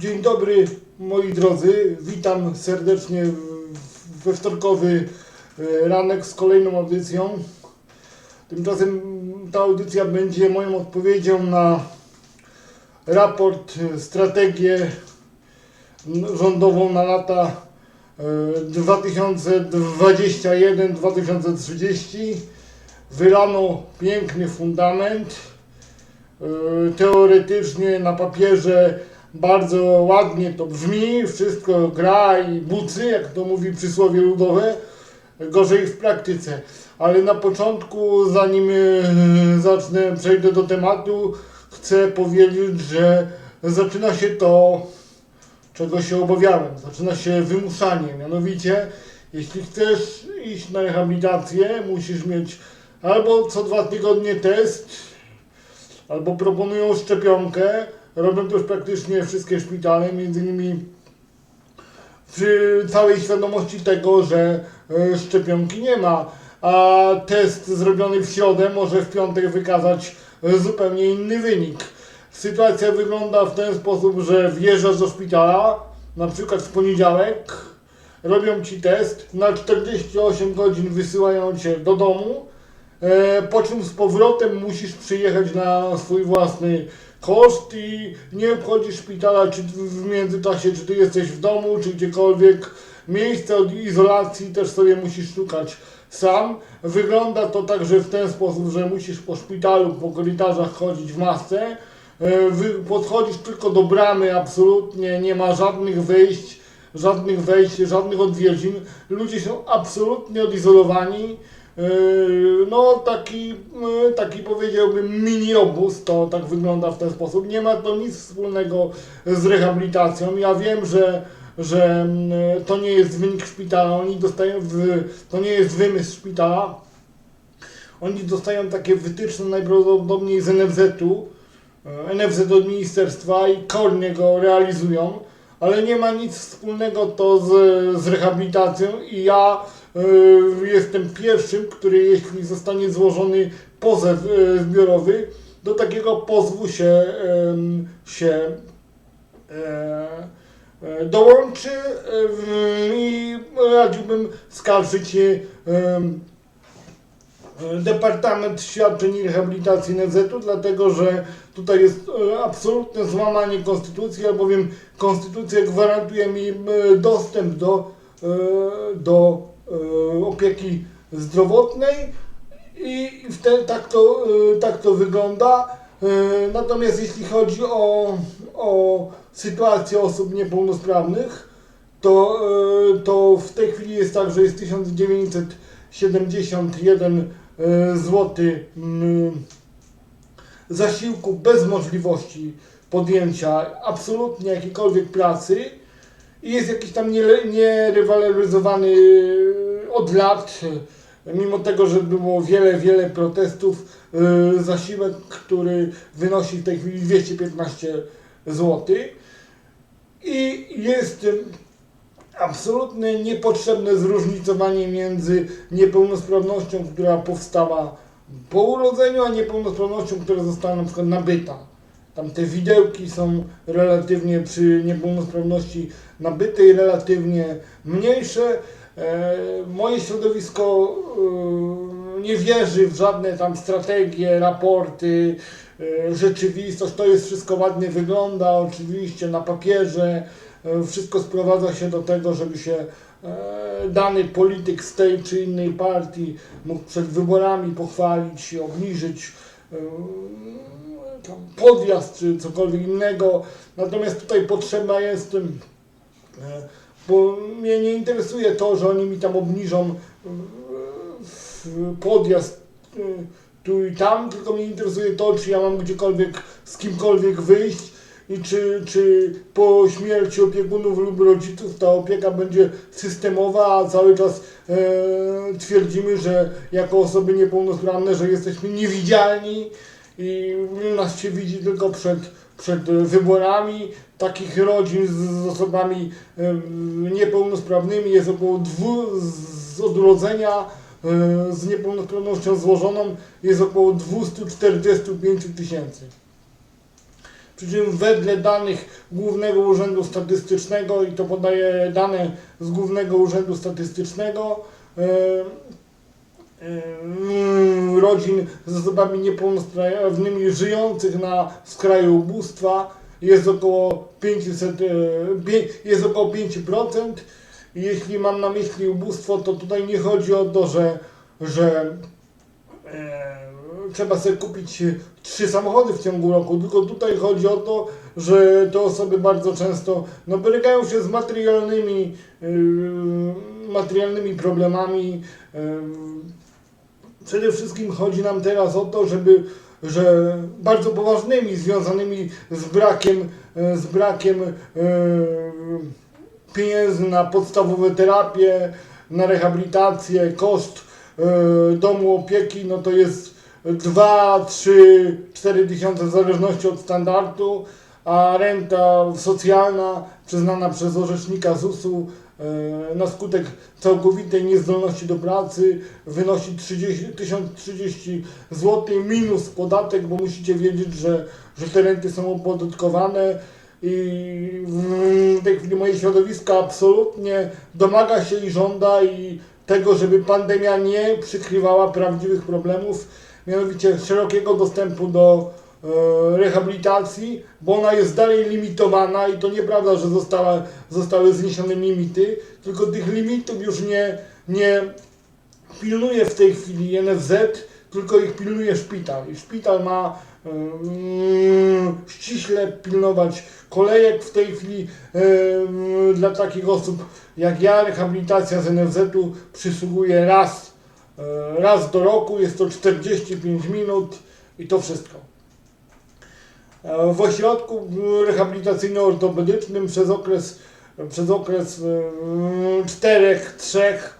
Dzień dobry moi drodzy, witam serdecznie we wtorkowy e, ranek z kolejną audycją. Tymczasem ta audycja będzie moją odpowiedzią na raport, e, strategię rządową na lata e, 2021-2030. Wylano piękny fundament. E, Teoretycznie na papierze bardzo ładnie to brzmi, wszystko gra i bucy, jak to mówi przysłowie ludowe, gorzej w praktyce. Ale na początku, zanim e, zacznę, przejdę do tematu, chcę powiedzieć, że zaczyna się to, czego się obawiałem. Zaczyna się wymuszanie. Mianowicie, jeśli chcesz iść na rehabilitację, musisz mieć albo co dwa tygodnie test, albo proponują szczepionkę. Robią to już praktycznie wszystkie szpitale, między innymi przy całej świadomości tego, że e, szczepionki nie ma, a test zrobiony w środę może w piątek wykazać zupełnie inny wynik. Sytuacja wygląda w ten sposób, że wjeżdżasz do szpitala, na przykład w poniedziałek, robią ci test, na 48 godzin wysyłają cię do domu, E, po czym z powrotem musisz przyjechać na swój własny koszt i nie obchodzisz szpitala czy w międzyczasie, czy ty jesteś w domu, czy gdziekolwiek. Miejsce od izolacji też sobie musisz szukać sam. Wygląda to także w ten sposób, że musisz po szpitalu, po korytarzach chodzić w masce. E, podchodzisz tylko do bramy, absolutnie nie ma żadnych wyjść, żadnych wejść, żadnych odwiedzin. Ludzie są absolutnie odizolowani. Yy, No taki, yy, taki powiedziałbym mini obóz, to tak wygląda w ten sposób. Nie ma to nic wspólnego z rehabilitacją. Ja wiem, że, że mm, to nie jest wynik szpitala, oni dostają, w, to nie jest wymysł szpitala. Oni dostają takie wytyczne najprawdopodobniej z NFZ-u, NFZ od ministerstwa i kornie go realizują, ale nie ma nic wspólnego to z, z rehabilitacją i ja jestem pierwszym, który jeśli zostanie złożony pozew y, zbiorowy, do takiego pozwu się, się e, e, dołączy i radziłbym skarżyć się Departament Świadczeń i Rehabilitacji NFZ-u, dlatego że tutaj jest e, absolutne złamanie konstytucji, albowiem konstytucja gwarantuje mi e, dostęp do, e, do e, opieki zdrowotnej i te, tak, to, e, tak to wygląda. E, Natomiast jeśli chodzi o, o sytuację osób niepełnosprawnych, to, e, to w tej chwili jest tak, że jest 1971 zł mm, zasiłku bez możliwości podjęcia absolutnie jakiejkolwiek pracy i jest jakiś tam nie- nierewaloryzowany od lat, mimo tego, że było wiele, wiele protestów, y, zasiłek, który wynosi w tej chwili 215 zł i jest ym, absolutnie niepotrzebne zróżnicowanie między niepełnosprawnością, która powstała po urodzeniu, a niepełnosprawnością, która została na przykład nabyta. Tam te widełki są relatywnie przy niepełnosprawności nabytej relatywnie mniejsze. E, moje środowisko e, nie wierzy w żadne tam strategie, raporty, e, rzeczywistość. To jest wszystko ładnie wygląda, oczywiście na papierze. Wszystko sprowadza się do tego, żeby się dany polityk z tej czy innej partii mógł przed wyborami pochwalić obniżyć podjazd czy cokolwiek innego. Natomiast tutaj potrzeba jest, e, bo mnie nie interesuje to, że oni mi tam obniżą e, podjazd e, tu i tam, tylko mnie interesuje to, czy ja mam gdziekolwiek z kimkolwiek wyjść i czy, czy po śmierci opiekunów lub rodziców ta opieka będzie systemowa, a cały czas e, twierdzimy, że jako osoby niepełnosprawne, że jesteśmy niewidzialni i nas się widzi tylko przed, przed wyborami. Takich rodzin z, z osobami niepełnosprawnymi jest około dwu, z odrodzenia z niepełnosprawnością złożoną jest około 245 tysięcy. przy czym wedle danych Głównego Urzędu Statystycznego i to podaje dane z Głównego Urzędu Statystycznego rodzin z osobami niepełnosprawnymi żyjących na skraju ubóstwa jest około 500, e, jest około 5%. I Jeśli mam na myśli ubóstwo, to tutaj nie chodzi o to, że, że e, trzeba sobie kupić trzy samochody w ciągu roku, tylko tutaj chodzi o to, że te osoby bardzo często no, borykają się z materialnymi, yy, materialnymi problemami. Yy, przede wszystkim chodzi nam teraz o to, żeby że bardzo poważnymi, związanymi z brakiem, e, z brakiem e, pieniędzy na podstawowe terapie, na rehabilitację, koszt e, domu opieki, no to jest 2, 3, 4 tysiące w zależności od standardu, a renta socjalna przyznana przez orzecznika ZUS-u na skutek całkowitej niezdolności do pracy wynosi 30, 1030 zł minus podatek, bo musicie wiedzieć, że, że te renty są opodatkowane i w tej chwili moje środowisko absolutnie domaga się i żąda i tego, żeby pandemia nie przykrywała prawdziwych problemów, mianowicie szerokiego dostępu do e, rehabilitacji, bo ona jest dalej limitowana i to nieprawda, że została, zostały zniesione limity, tylko tych limitów już nie, nie pilnuje w tej chwili NFZ, tylko ich pilnuje szpital. I szpital ma mm, ściśle pilnować kolejek w tej chwili em, dla takich osób jak ja. Rehabilitacja z NFZ-u przysługuje raz, e, raz do roku, jest to 45 minut i to wszystko. W ośrodku rehabilitacyjno-ortopedycznym przez okres, przez okres e, czterech, trzech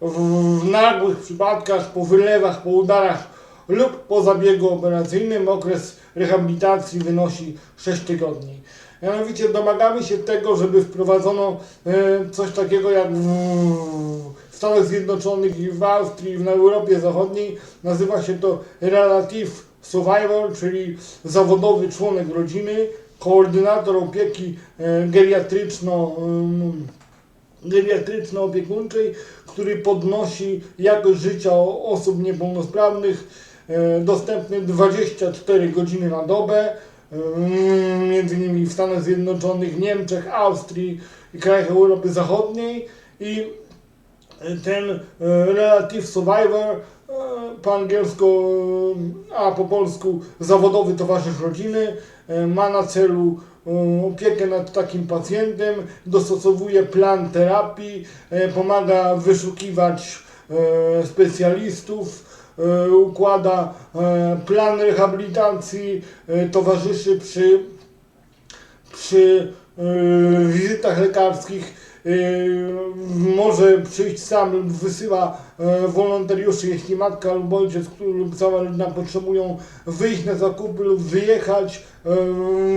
w, nagłych przypadkach, po wylewach, po udarach lub po zabiegu operacyjnym okres rehabilitacji wynosi 6 tygodni. Mianowicie domagamy się tego, żeby wprowadzono e, coś takiego jak w, Stanach Zjednoczonych i w Austrii, w Europie Zachodniej. Nazywa się to Relative Survivor, czyli zawodowy członek rodziny, koordynator opieki e, geriatryczno em, geriatryczno-opiekuńczej, który podnosi jakość życia osób niepełnosprawnych, e, dostępny 24 godziny na dobę, między innymi w Stanach Zjednoczonych, Niemczech, Austrii i krajach Europy Zachodniej i ten e, Relative Survivor, e, po angielsku, e, a po polsku zawodowy towarzysz rodziny, e, ma na celu e, opiekę nad takim pacjentem, dostosowuje plan terapii, e, pomaga wyszukiwać e, specjalistów, e, układa e, plan rehabilitacji, e, towarzyszy przy przy wizytach lekarskich może przyjść sam lub wysyła y, wolontariuszy, jeśli matka lub ojciec lub cała rodzina potrzebują wyjść na zakupy lub wyjechać.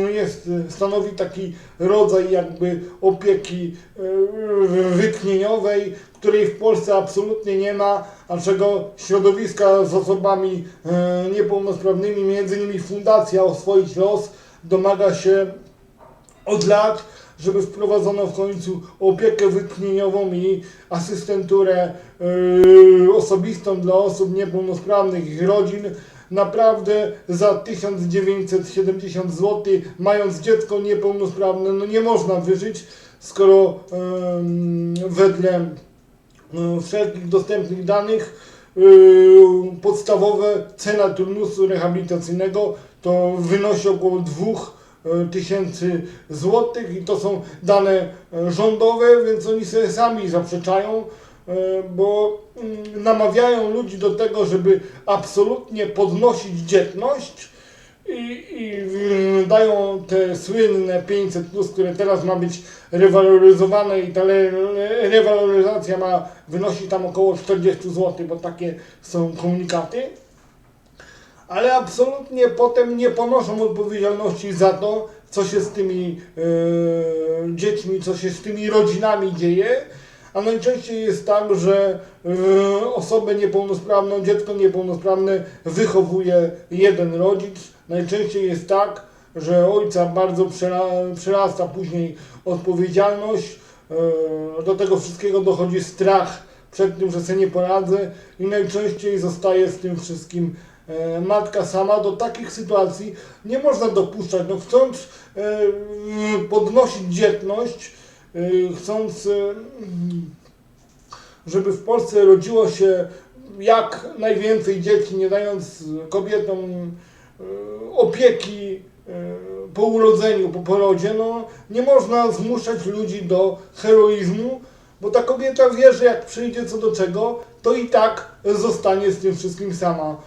Y, jest, stanowi taki rodzaj jakby opieki y, wytchnieniowej, której w Polsce absolutnie nie ma, a czego środowiska z osobami y, niepełnosprawnymi, między innymi Fundacja Oswoić Los, domaga się od lat, żeby wprowadzono w końcu opiekę wytchnieniową i asystenturę yy, osobistą dla osób niepełnosprawnych ich rodzin. Naprawdę za 1970 zł, mając dziecko niepełnosprawne, no nie można wyżyć, skoro ym, wedle no, wszelkich dostępnych danych yy, podstawowe cena turnusu rehabilitacyjnego to wynosi około 2000 tysięcy złotych i to są dane e, rządowe, więc oni sobie sami zaprzeczają, e, bo mm, namawiają ludzi do tego, żeby absolutnie podnosić dzietność i, i mm, dają te słynne 500 plus, które teraz ma być rewaloryzowane i ta rewaloryzacja ma wynosić tam około 40 zł, bo takie są komunikaty. Ale absolutnie potem nie ponoszą odpowiedzialności za to, co się z tymi e, dziećmi, co się z tymi rodzinami dzieje. A najczęściej jest tak, że e, osobę niepełnosprawną, dziecko niepełnosprawne wychowuje jeden rodzic. Najczęściej jest tak, że ojca bardzo przera- przerasta później odpowiedzialność. E, Do tego wszystkiego dochodzi strach przed tym, że sobie nie poradzę i najczęściej zostaje z tym wszystkim matka sama. Do takich sytuacji nie można dopuszczać. No, chcąc e, podnosić dzietność, e, chcąc, e, żeby w Polsce rodziło się jak najwięcej dzieci, nie dając kobietom e, opieki e, po urodzeniu, po porodzie, no nie można zmuszać ludzi do heroizmu, bo ta kobieta wie, że jak przyjdzie co do czego, to i tak zostanie z tym wszystkim sama.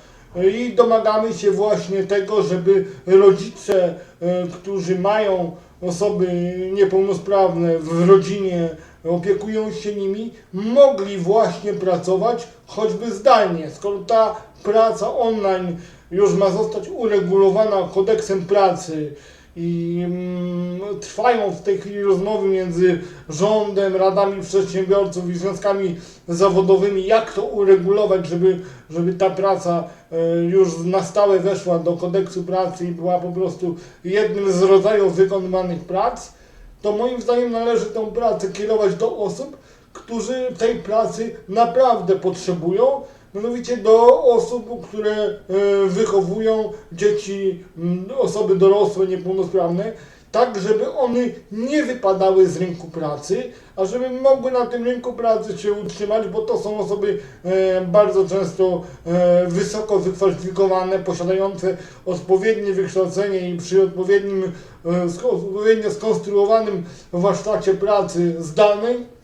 I domagamy się właśnie tego, żeby rodzice, e, którzy mają osoby niepełnosprawne w rodzinie, opiekują się nimi, mogli właśnie pracować choćby zdalnie. Skoro ta praca online już ma zostać uregulowana kodeksem pracy i mm, trwają w tej chwili rozmowy między rządem, radami przedsiębiorców i związkami zawodowymi, jak to uregulować, żeby, żeby ta praca e, już na stałe weszła do kodeksu pracy i była po prostu jednym z rodzajów wykonywanych prac, to moim zdaniem należy tę pracę kierować do osób, którzy tej pracy naprawdę potrzebują, mianowicie do osób, które e, wychowują dzieci, osoby dorosłe, niepełnosprawne, tak żeby one nie wypadały z rynku pracy, a żeby mogły na tym rynku pracy się utrzymać, bo to są osoby e, bardzo często e, wysoko wykwalifikowane, posiadające odpowiednie wykształcenie i przy odpowiednim, odpowiednio skonstruowanym warsztacie pracy zdalnej,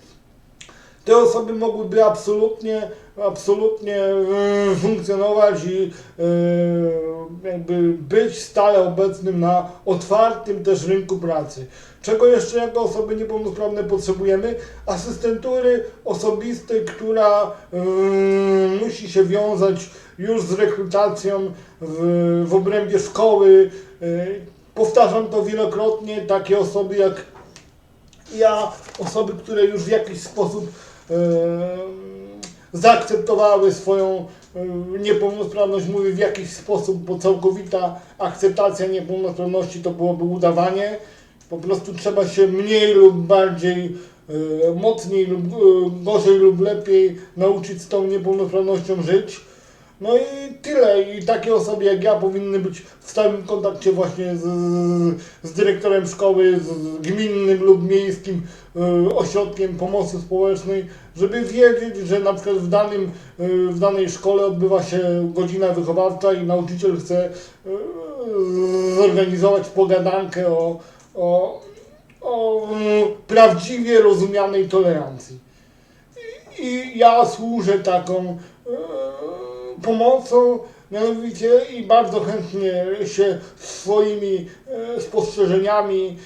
te osoby mogłyby absolutnie, absolutnie e, funkcjonować i e, jakby być stale obecnym na otwartym też rynku pracy. Czego jeszcze jako osoby niepełnosprawne potrzebujemy? Asystentury osobistej, która e, musi się wiązać już z rekrutacją w, w obrębie szkoły. Powtarzam to wielokrotnie, takie osoby jak ja, osoby, które już w jakiś sposób zaakceptowały swoją e, niepełnosprawność, mówię w jakiś sposób, bo całkowita akceptacja niepełnosprawności to byłoby udawanie. Po prostu trzeba się mniej lub bardziej, e, mocniej lub e, gorzej lub lepiej nauczyć z tą niepełnosprawnością żyć. No i tyle. I takie osoby jak ja powinny być w stałym kontakcie właśnie z, z dyrektorem szkoły, z, gminnym lub miejskim y, ośrodkiem pomocy społecznej, żeby wiedzieć, że na przykład w, danym, y, w danej szkole odbywa się godzina wychowawcza i nauczyciel chce y, zorganizować pogadankę o, o, o y, prawdziwie rozumianej tolerancji. I, I ja służę taką pomocą, mianowicie i bardzo chętnie się swoimi e, spostrzeżeniami,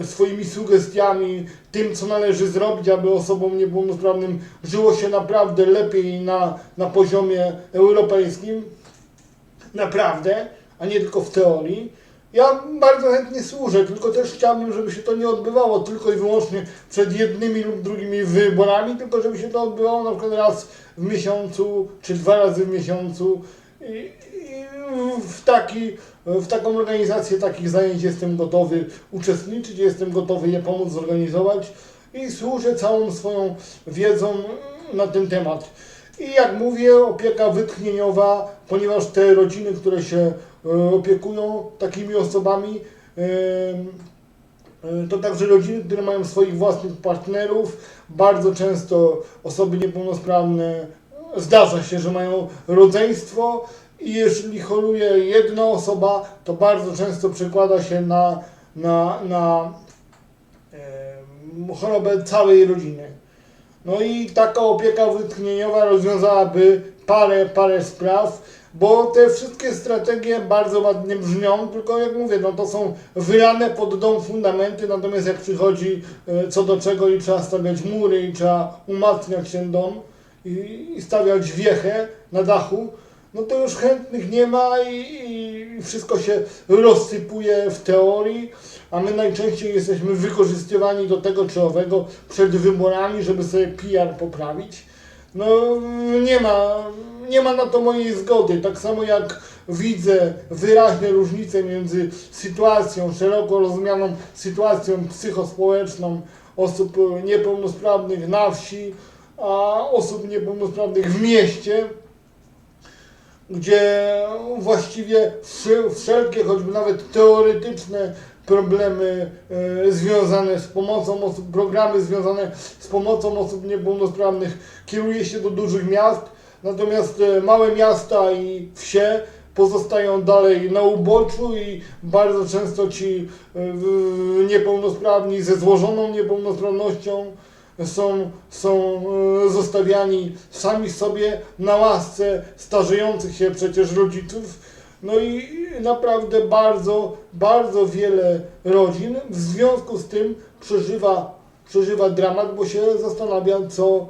e, swoimi sugestiami, tym co należy zrobić, aby osobom niepełnosprawnym żyło się naprawdę lepiej na, na poziomie europejskim, naprawdę, a nie tylko w teorii. Ja bardzo chętnie służę, tylko też chciałbym, żeby się to nie odbywało tylko i wyłącznie przed jednymi lub drugimi wyborami, tylko żeby się to odbywało na przykład raz w miesiącu, czy dwa razy w miesiącu. I, i w, taki, w taką organizację takich zajęć jestem gotowy uczestniczyć, jestem gotowy je pomóc zorganizować i służę całą swoją wiedzą na ten temat. I jak mówię, opieka wytchnieniowa, ponieważ te rodziny, które się opiekują takimi osobami, em, e, to także rodziny, które mają swoich własnych partnerów, bardzo często osoby niepełnosprawne, zdarza się, że mają rodzeństwo i jeżeli choruje jedna osoba, to bardzo często przekłada się na, na, na chorobę całej rodziny. No i taka opieka wytchnieniowa rozwiązałaby parę, parę spraw, bo te wszystkie strategie bardzo ładnie brzmią, tylko jak mówię, no to są wylane pod dom fundamenty, natomiast jak przychodzi e, co do czego i trzeba stawiać mury i trzeba umacniać ten dom i, stawiać wiechę na dachu, no to już chętnych nie ma i, i wszystko się rozsypuje w teorii, a my najczęściej jesteśmy wykorzystywani do tego czy owego przed wyborami, żeby sobie PR poprawić. No nie ma, nie ma na to mojej zgody. Tak samo jak widzę wyraźne różnice między sytuacją, szeroko rozumianą sytuacją psychospołeczną osób niepełnosprawnych na wsi, a osób niepełnosprawnych w mieście, gdzie właściwie wsze- wszelkie, choćby nawet teoretyczne problemy e, związane z pomocą osób, programy związane z pomocą osób niepełnosprawnych kieruje się do dużych miast, natomiast e, małe miasta i wsie pozostają dalej na uboczu i bardzo często ci e, niepełnosprawni ze złożoną niepełnosprawnością są, są e, zostawiani sami sobie na łasce starzejących się przecież rodziców. No i naprawdę bardzo, bardzo wiele rodzin w związku z tym przeżywa, przeżywa dramat, bo się zastanawia, co,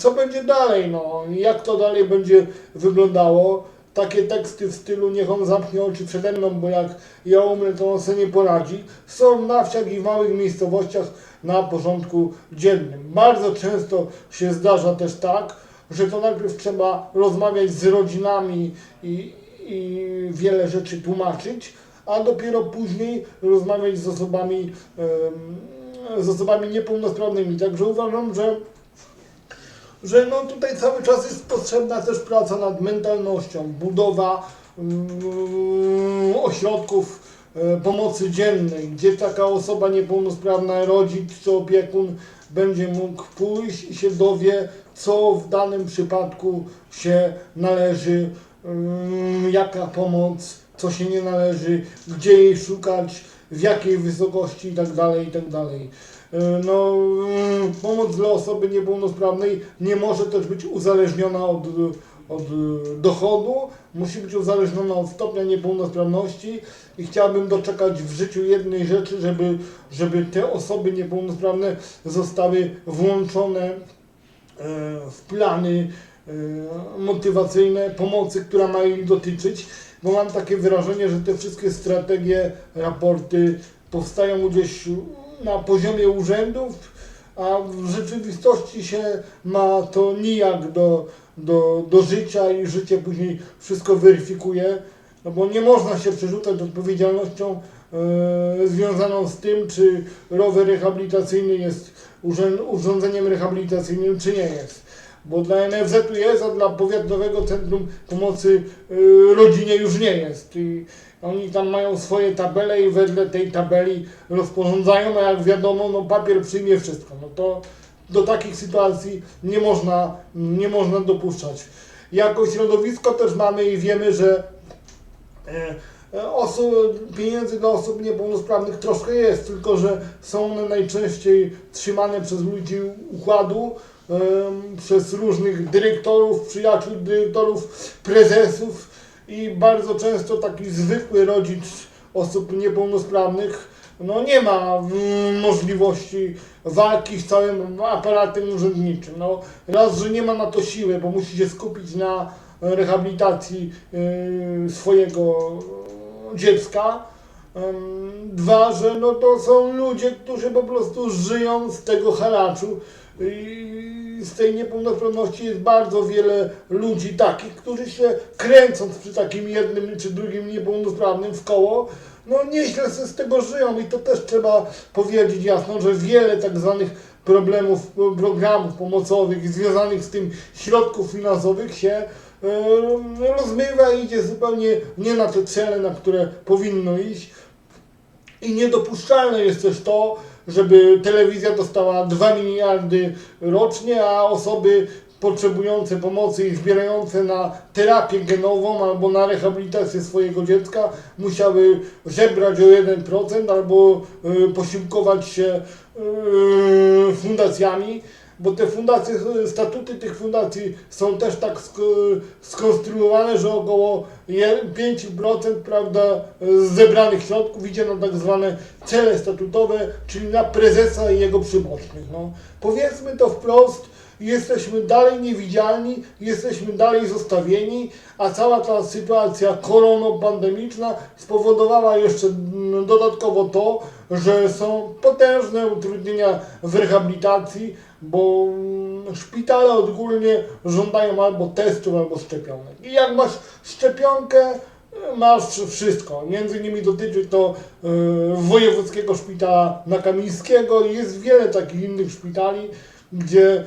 co będzie dalej, no, jak to dalej będzie wyglądało. Takie teksty w stylu niech on zamknie oczy przede mną, bo jak ja umrę, to on sobie nie poradzi, są na wsiach i w małych miejscowościach na porządku dziennym. Bardzo często się zdarza też tak, że to najpierw trzeba rozmawiać z rodzinami i, i wiele rzeczy tłumaczyć, a dopiero później rozmawiać z osobami, z osobami niepełnosprawnymi. Także uważam, że że no tutaj cały czas jest potrzebna też praca nad mentalnością, budowa mm, ośrodków e, pomocy dziennej, gdzie taka osoba niepełnosprawna, rodzic czy opiekun będzie mógł pójść i się dowie, co w danym przypadku się należy, mm, jaka pomoc, co się nie należy, gdzie jej szukać, w jakiej wysokości itd. itd. E, No, mm, pomoc dla osoby niepełnosprawnej nie może też być uzależniona od, od e, dochodu, musi być uzależniona od stopnia niepełnosprawności i chciałbym doczekać w życiu jednej rzeczy, żeby, żeby te osoby niepełnosprawne zostały włączone e, w plany motywacyjne pomocy, która ma ich dotyczyć, bo mam takie wrażenie, że te wszystkie strategie, raporty powstają gdzieś na poziomie urzędów, a w rzeczywistości się ma to nijak do, do, do życia i życie później wszystko weryfikuje, no bo nie można się przerzucać odpowiedzialnością e, związaną z tym, czy rower rehabilitacyjny jest urządzeniem rehabilitacyjnym, czy nie jest. Bo dla NFZ-u jest, a dla Powiatowego Centrum Pomocy y, Rodzinie już nie jest. I oni tam mają swoje tabele i wedle tej tabeli rozporządzają, a jak wiadomo, no papier przyjmie wszystko. No to do takich sytuacji nie można, nie można dopuszczać. Jako środowisko też mamy i wiemy, że e, e, pieniędzy dla osób niepełnosprawnych troszkę jest, tylko że są one najczęściej trzymane przez ludzi układu, przez różnych dyrektorów, przyjaciół dyrektorów, prezesów i bardzo często taki zwykły rodzic osób niepełnosprawnych no nie ma mm, możliwości walki z całym aparatem urzędniczym. No, raz, że nie ma na to siły, bo musi się skupić na rehabilitacji swojego dziecka. Dwa, że no to są ludzie, którzy po prostu żyją z tego haraczu z tej niepełnosprawności jest bardzo wiele ludzi takich, którzy się kręcąc przy takim jednym czy drugim niepełnosprawnym w koło, no nieźle z tego żyją i to też trzeba powiedzieć jasno, że wiele tak zwanych problemów, programów pomocowych związanych z tym środków finansowych się e, rozmywa i idzie zupełnie nie na te cele, na które powinno iść. I niedopuszczalne jest też to, żeby telewizja dostała 2 miliardy rocznie, a osoby potrzebujące pomocy i zbierające na terapię genową albo na rehabilitację swojego dziecka musiały żebrać o 1% albo y, posiłkować się y, fundacjami, bo te fundacje, statuty tych fundacji są też tak sk- skonstruowane, że około je- 5% prawda, zebranych środków idzie na tak zwane cele statutowe, czyli na prezesa i jego przybocznych. No, powiedzmy to wprost, jesteśmy dalej niewidzialni, jesteśmy dalej zostawieni, a cała ta sytuacja koronopandemiczna spowodowała jeszcze mm, dodatkowo to, że są potężne utrudnienia w rehabilitacji, bo mm, szpitale odgórnie żądają albo testów, albo szczepionek. I jak masz szczepionkę, masz wszystko. Między innymi dotyczy to y, Wojewódzkiego Szpitala Nakamińskiego i jest wiele takich innych szpitali, gdzie y,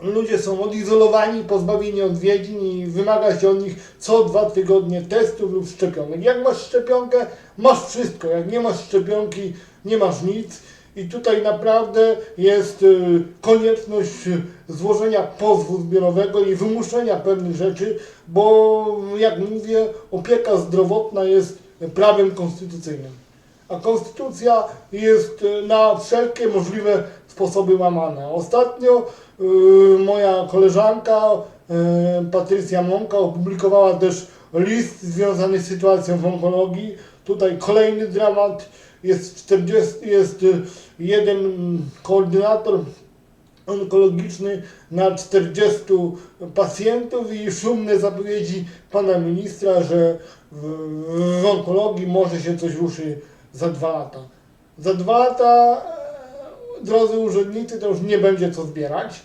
ludzie są odizolowani, pozbawieni odwiedzin i wymaga się od nich co dwa tygodnie testów lub szczepionek. Jak masz szczepionkę, masz wszystko. Jak nie masz szczepionki, nie masz nic. I tutaj naprawdę jest y, konieczność y, złożenia pozwu zbiorowego i wymuszenia pewnych rzeczy, bo jak mówię, opieka zdrowotna jest prawem konstytucyjnym. A konstytucja jest y, na wszelkie możliwe sposoby łamana. Ostatnio moja koleżanka Patrycja Mąka opublikowała też list związany z sytuacją w onkologii. Tutaj kolejny dramat. Jest 40, jest y, jeden koordynator onkologiczny na 40 pacjentów i szumne zapowiedzi pana ministra, że w, w onkologii może się coś ruszy za dwa lata. Za dwa lata, e, drodzy urzędnicy, to już nie będzie co zbierać,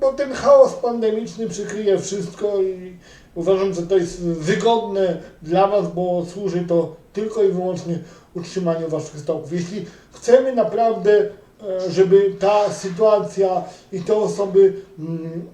bo ten chaos pandemiczny przykryje wszystko i uważam, że to jest wygodne dla Was, bo służy to tylko i wyłącznie utrzymaniu Waszych stołków. Jeśli chcemy naprawdę, e, żeby ta sytuacja i te osoby mm,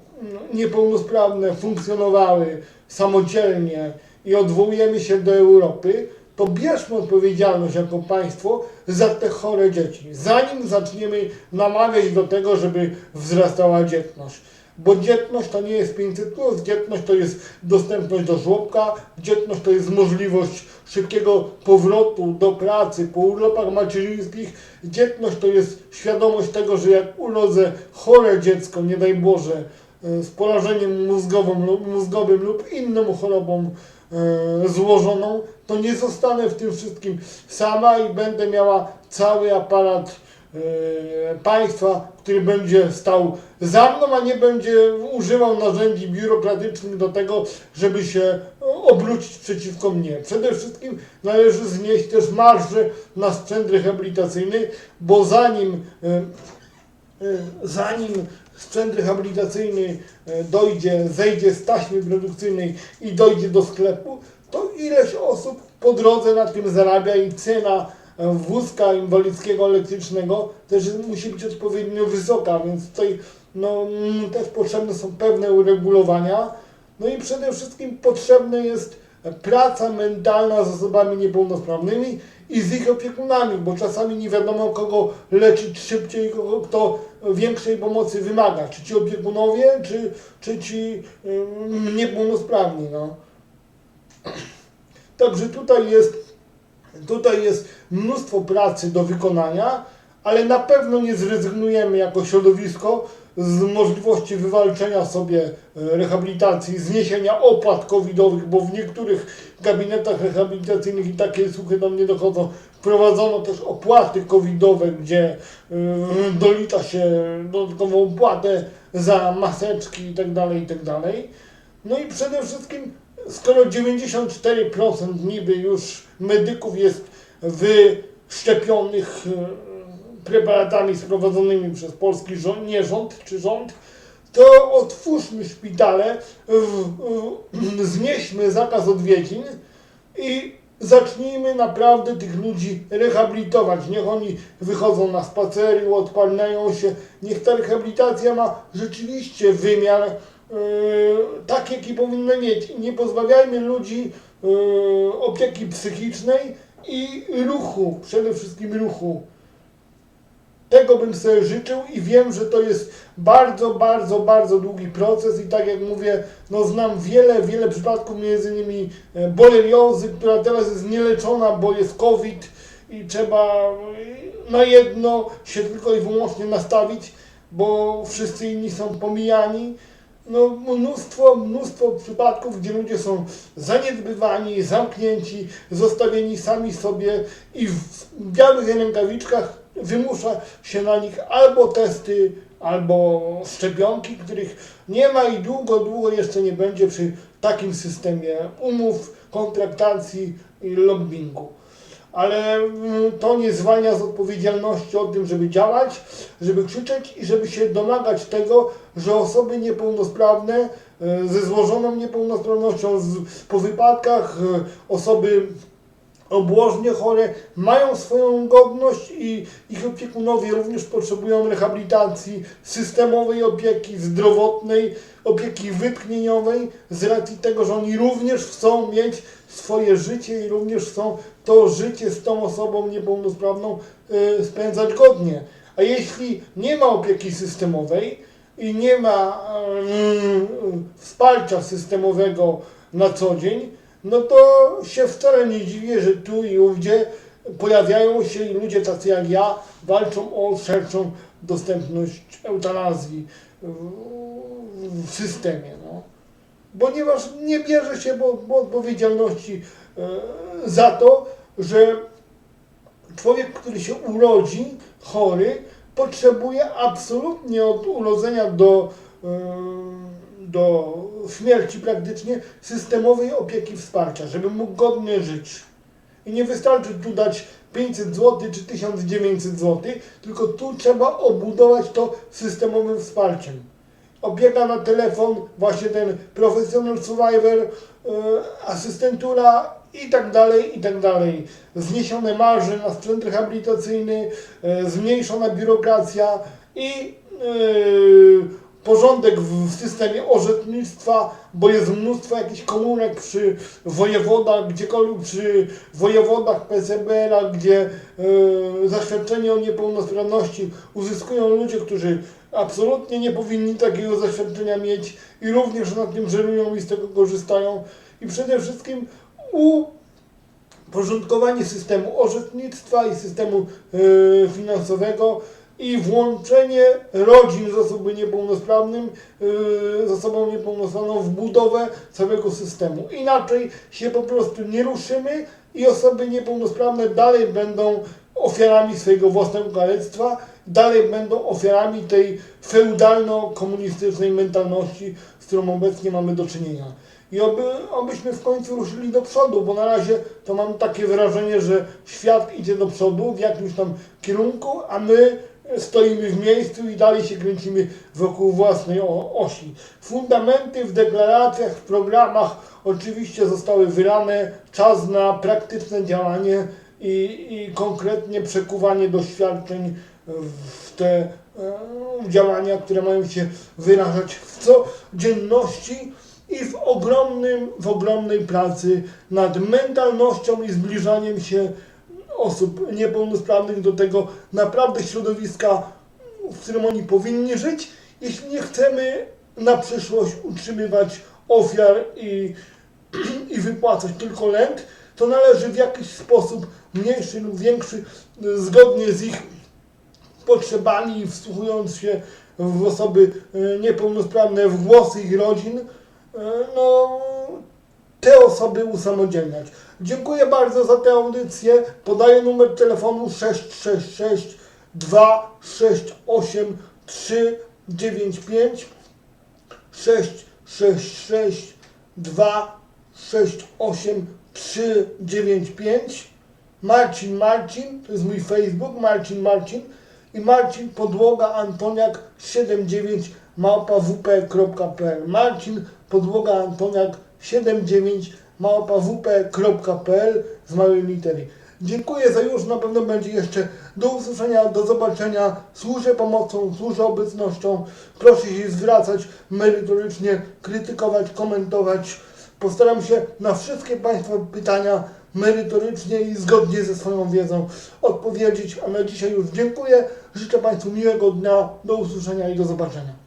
niepełnosprawne funkcjonowały samodzielnie i odwołujemy się do Europy, to bierzmy odpowiedzialność jako państwo za te chore dzieci, zanim zaczniemy namawiać do tego, żeby wzrastała dzietność. Bo dzietność to nie jest 500, plus, dzietność to jest dostępność do żłobka, dzietność to jest możliwość szybkiego powrotu do pracy po urlopach macierzyńskich, dzietność to jest świadomość tego, że jak urodzę chore dziecko, nie daj Boże, e, z porażeniem mózgowym lub, mózgowym lub inną chorobą e, złożoną, to nie zostanę w tym wszystkim sama i będę miała cały aparat państwa, który będzie stał za mną, a nie będzie używał narzędzi biurokratycznych do tego, żeby się obrócić przeciwko mnie. Przede wszystkim należy znieść też marże na sprzęt rehabilitacyjny, bo zanim e, e, zanim sprzęt rehabilitacyjny e, dojdzie, zejdzie z taśmy produkcyjnej i dojdzie do sklepu, to ileś osób po drodze na tym zarabia i cena e, wózka inwalidzkiego elektrycznego też musi być odpowiednio wysoka, więc tutaj no, mm, też potrzebne są pewne uregulowania. No i przede wszystkim potrzebna jest praca mentalna z osobami niepełnosprawnymi i z ich opiekunami, bo czasami nie wiadomo kogo leczyć szybciej, kogo, kto większej pomocy wymaga, czy ci opiekunowie, czy, czy ci ym, niepełnosprawni. No. Także tutaj jest, tutaj jest mnóstwo pracy do wykonania, ale na pewno nie zrezygnujemy jako środowisko z możliwości wywalczenia sobie e, rehabilitacji, zniesienia opłat covidowych, bo w niektórych gabinetach rehabilitacyjnych i takie słuchy do mnie dochodzą, wprowadzono też opłaty covidowe, gdzie y, dolicza się dodatkową opłatę za maseczki itd. itd. No i przede wszystkim, skoro 94% niby już medyków jest wyszczepionych y, preparatami sprowadzonymi przez polski rząd, nie rząd czy rząd, to otwórzmy szpitale, znieśmy zakaz odwiedzin i zacznijmy naprawdę tych ludzi rehabilitować. Niech oni wychodzą na spacery, odpalniają się. Niech ta rehabilitacja ma rzeczywiście wymiar e, taki, jaki powinna mieć. Nie pozbawiajmy ludzi e, opieki psychicznej i ruchu, przede wszystkim ruchu. Tego bym sobie życzył i wiem, że to jest bardzo, bardzo, bardzo długi proces i tak jak mówię, no znam wiele, wiele przypadków, między innymi e, boreliozy, która teraz jest nieleczona, bo jest COVID i trzeba na jedno się tylko i wyłącznie nastawić, bo wszyscy inni są pomijani. No mnóstwo, mnóstwo przypadków, gdzie ludzie są zaniedbywani, zamknięci, zostawieni sami sobie i w białych rękawiczkach wymusza się na nich albo testy, albo szczepionki, których nie ma i długo, długo jeszcze nie będzie przy takim systemie umów, kontraktacji i lobbingu. Ale mm, to nie zwalnia z odpowiedzialności o tym, żeby działać, żeby krzyczeć i żeby się domagać tego, że osoby niepełnosprawne e, ze złożoną niepełnosprawnością po wypadkach, e, osoby obłożnie chore mają swoją godność i ich opiekunowie również potrzebują rehabilitacji, systemowej opieki zdrowotnej, opieki wytchnieniowej z racji tego, że oni również chcą mieć swoje życie i również chcą to życie z tą osobą niepełnosprawną y, spędzać godnie. A jeśli nie ma opieki systemowej i nie ma mm, wsparcia systemowego na co dzień, no to się wcale nie dziwię, że tu i ówdzie pojawiają się i ludzie tacy jak ja walczą o szerszą dostępność eutanazji w- systemie. No. Ponieważ nie bierze się bo, bo odpowiedzialności e, za to, że człowiek, który się urodzi chory, potrzebuje absolutnie od urodzenia do, e, do śmierci praktycznie systemowej opieki wsparcia, żeby mógł godnie żyć. I nie wystarczy tu dać 500 zł czy 1900 zł, tylko tu trzeba obudować to systemowym wsparciem. Opieka na telefon, właśnie ten professional survivor, e, asystentura i tak dalej, i tak dalej. Zniesione marże na sprzęt rehabilitacyjny, e, zmniejszona biurokracja i e, porządek w systemie orzecznictwa, bo jest mnóstwo jakichś komórek przy wojewodach, gdziekolwiek przy wojewodach PSBL-a, gdzie e, zaświadczenie o niepełnosprawności uzyskują ludzie, którzy absolutnie nie powinni takiego zaświadczenia mieć i również na tym żerują i z tego korzystają. I przede wszystkim u porządkowanie systemu orzecznictwa i systemu e, finansowego i włączenie rodzin z osobą niepełnosprawnym, e, z osobą niepełnosprawną w budowę całego systemu. Inaczej się po prostu nie ruszymy i osoby niepełnosprawne dalej będą ofiarami swojego własnego kalectwa, dalej będą ofiarami tej feudalno-komunistycznej mentalności, z którą obecnie mamy do czynienia. I oby, obyśmy w końcu ruszyli do przodu, bo na razie to mam takie wrażenie, że świat idzie do przodu w jakimś tam kierunku, a my stoimy w miejscu i dalej się kręcimy wokół własnej osi. Fundamenty w deklaracjach, w programach oczywiście zostały wylane, czas na praktyczne działanie i, i konkretnie przekuwanie doświadczeń w te e, działania, które mają się wyrażać w codzienności i w ogromnym, w ogromnej pracy nad mentalnością i zbliżaniem się osób niepełnosprawnych do tego naprawdę środowiska, w którym oni powinni żyć, jeśli nie chcemy na przyszłość utrzymywać ofiar i, i wypłacać tylko lęk, to należy w jakiś sposób mniejszy lub większy, zgodnie z ich potrzebami wsłuchując się w osoby e, niepełnosprawne, w głosy ich rodzin, no, te osoby usamodzielniać. Dziękuję bardzo za tę audycję. Podaję numer telefonu 666 268 395 666 268 395 Marcin Marcin, to jest mój Facebook, Marcin Marcin i Marcin Podłoga Antoniak 79 małpawp.pl Marcin Podłoga Antoniak 79 małpawp.pl z małej litery. Dziękuję za już, na pewno będzie jeszcze do usłyszenia, do zobaczenia. Służę pomocą, służę obecnością. Proszę się zwracać merytorycznie, krytykować, komentować. Postaram się na wszystkie Państwa pytania merytorycznie i zgodnie ze swoją wiedzą odpowiedzieć. A na dzisiaj już dziękuję. Życzę Państwu miłego dnia. Do usłyszenia i do zobaczenia.